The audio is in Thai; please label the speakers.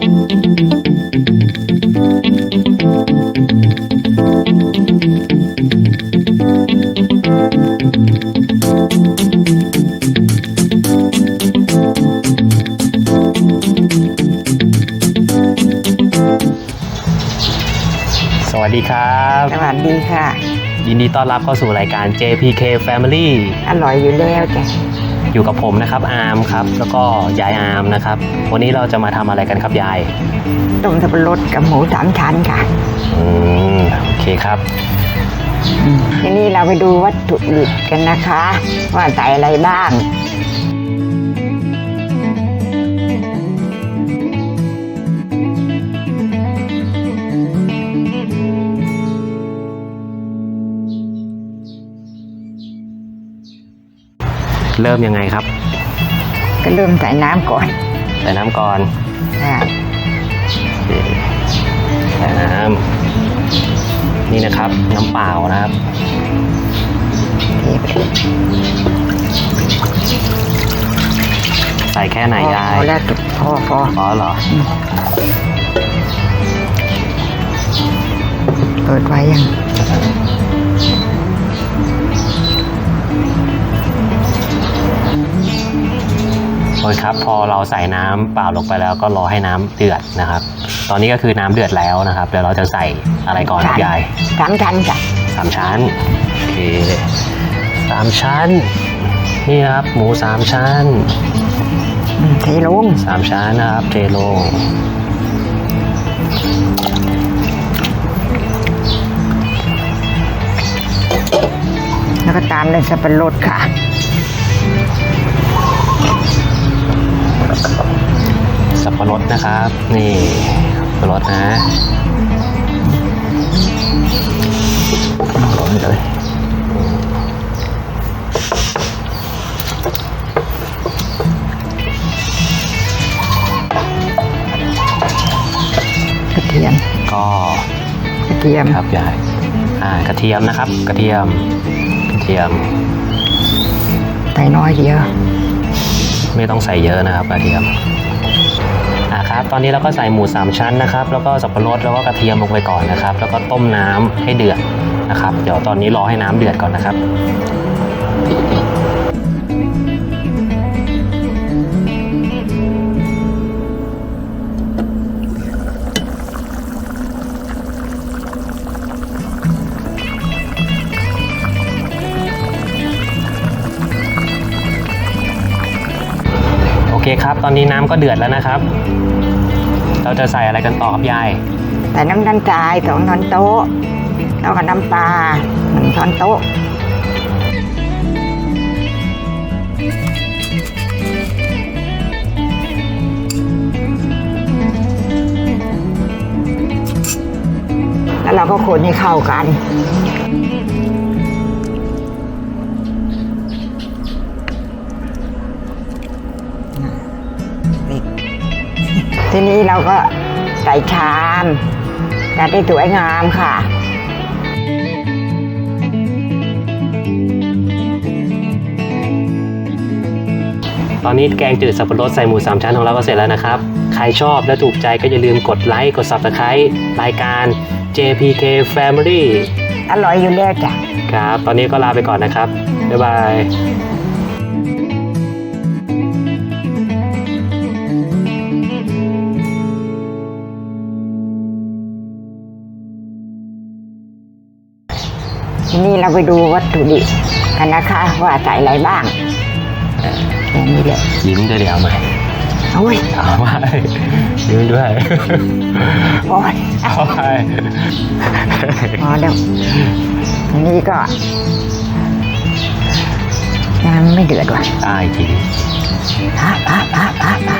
Speaker 1: สวัสดีครับ
Speaker 2: สวัสดีค่ะ
Speaker 1: ยินดีต้อนรับเข้าสู่รายการ JPK Family
Speaker 2: อร่อยอยู่แล้วจ้ะ
Speaker 1: อยู่กับผมนะครับอาร์มครับแล้วก็ยายอาร์มนะครับ วันนี้เราจะมาทำอะไรกันครับยาย
Speaker 2: ต้มสับปะรดกับหมูสามชั้นค่ะ
Speaker 1: อืมโอเคครับ
Speaker 2: ทีนี้เราไปดูวัตถุดิบกันนะคะ ว่าใส่อะไรบ้าง
Speaker 1: เริ่มยังไงครับ
Speaker 2: ก็เริ่มใส่น้ำก่อน
Speaker 1: ใส่น้ำก่อน
Speaker 2: ค่ะ
Speaker 1: โอเคใส่น้ำนี่นะครับ น้ำเปล่านะครับ
Speaker 2: เทไป
Speaker 1: ใส่แค่ไหนยาย
Speaker 2: พอแล้วจุดพอพอ
Speaker 1: อ๋อเหรอ
Speaker 2: เปิดไว้ยัง
Speaker 1: โอเคครับพอเราใส่น้ำเปล่าลงไปแล้วก็รอให้น้ำเดือดนะครับ ตอนนี้ก็คือน้ำเดือดแล้วนะครับเดี๋ยวเราจะใส่อะไรก่อนครับยาย
Speaker 2: สามชั้นจ้ะ
Speaker 1: สามชั้นโอเคสามชั้น นี่นะครับหมูสามชั้น
Speaker 2: อืมเทลง
Speaker 1: สามชั้นนะครับเทลง
Speaker 2: แล้วก็ตามด้วยสับปะรดค่ะ
Speaker 1: ปะรดนะครับ นี่สับปะรดนะลงเลย
Speaker 2: กระเทียม
Speaker 1: ก็
Speaker 2: กระเทียม
Speaker 1: ครับยายอ่ากระเทียมนะครับ กระเทียมกระเทียม
Speaker 2: ใส่น้อยเดียว
Speaker 1: ไม่ต้องใส่เยอะนะครับกระเทียม อ่าครับ ตอนนี้เราก็ใส่หมูสามชั้นนะครับ แล้วก็สับปะรดแล้วก็กระเทียมลงไปก่อนนะครับ แล้วก็ต้มน้ำให้เดือดนะครับ เดี๋ยวตอนนี้รอให้น้ำเดือดก่อนนะครับ เคครับ ตอนนี้น้ำก็เดือดแล้วนะครับ เราจะใส่อะไรกันต่อครับยาย
Speaker 2: ใส่น้ำตาลทรายสองช้อนโต๊ะแล้วก็น้ำปลาหนึ่งช้อนโต๊ะแล้วเราก็คนให้เข้ากัน ทีนี้เราก็ใส่ชามจัดให้สวยงามค่ะ
Speaker 1: ตอนนี้แกงจืดสับปะรดใส่หมูสามชั้นของเราก็เสร็จแล้วนะครับ ใครชอบและถูกใจก็อย่าลืมกดไลค์ กด Subscribe รายการ JPK Family
Speaker 2: อร่อยอยู่แล้วจ้ะ
Speaker 1: ครับ ตอนนี้ก็ลาไปก่อนนะครับ บ๊ายบาย
Speaker 2: เราไปดูวัตถุดิบกันนะคะ ว่าใส่อะไรบ้างเออแค่นี้แหละ
Speaker 1: ยิ้มด้วยเดี๋ยวเอาใหม่
Speaker 2: โอ้ย
Speaker 1: เอาไว้ยิ้มด้วย
Speaker 2: โอ้ย
Speaker 1: เอาไว้
Speaker 2: พอแล้วทีนี้ก็น้ำไม่เดือดว่ะ
Speaker 1: ตายจริง
Speaker 2: พะพะพะพะพะ